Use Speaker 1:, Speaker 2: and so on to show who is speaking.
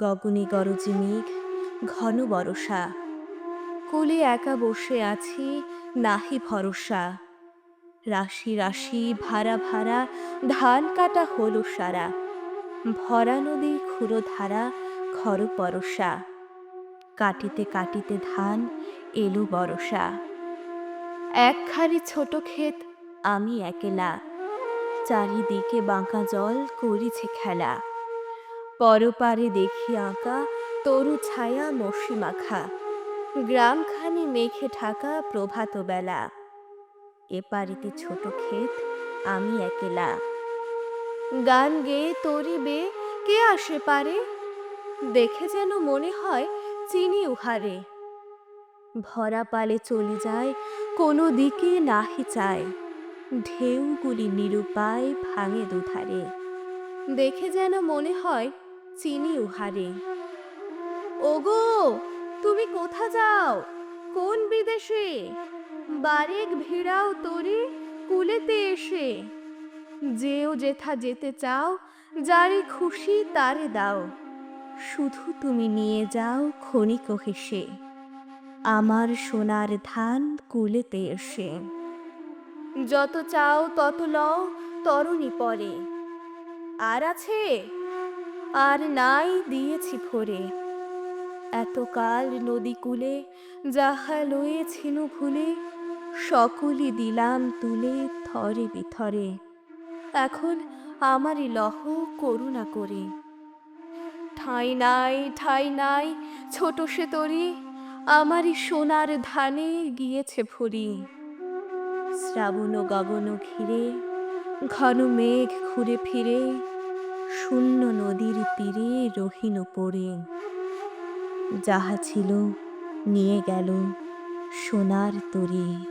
Speaker 1: গগনে গরজে মেঘ, ঘন বরষা। কোলে একা বসে আছি, নাহি ভরসা। রাশি রাশি ভাড়া ভাড়া ধান কাটা হলো সারা। ভরা নদী ক্ষুরো ধারা খর পরশা কাটিতে কাটিতে ধান এলো বরষা একখানি ছোট ক্ষেত আমি একেলা। চারিদিকে বাঁকা জল করিছে খেলা। পরপারে দেখি আঁকা, তরু ছায়া মসি মাখা। গ্রামখানি মেঘে ঢাকা প্রভাত বেলা। এপারিতে ছোট ক্ষেত, আমি একেলা। গান গেয়ে তরি বে, কে আসে পারে? দেখে যেন মনে হয় চিনি উহারে। ভরা পালে চলে যায়, কোনো দিকে নাহি চায়। ঢেউগুলি নিরুপায় ভাঙে দুধারে। দেখে যেন মনে হয় চিনি উহারে। ওগো, তুমি কোথা যাও? কোন বিদেশে? বারেক ভিড়াও তরি কুলেতে এসে। যেও যেথা যেতে চাও, যারে খুশি তারে দাও। শুধু তুমি নিয়ে যাও ক্ষণিক হেসে। আমার সোনার ধান কুলেতে এসে। যত চাও তত লও, তরুণী পরে। আর আছে? আর নাই দিয়েছি ভরে। এতকাল নদী কূলে যাহা লয়েছিল ভুলে, সকলই দিলাম তুলে থরে বিথরে। এখন আমারই লহ করুণা করে। ঠাঁই নাই ঠাঁই নাই, ছোট সে তরি, আমারই সোনার ধানে গিয়েছে ভরি। শ্রাবণ গগন ঘিরে, ঘন মেঘ ঘুরে ফিরে শূন্য নদীর তীরে রহিন পড়ে। যাহা ছিল নিয়ে গেল সোনার তরী।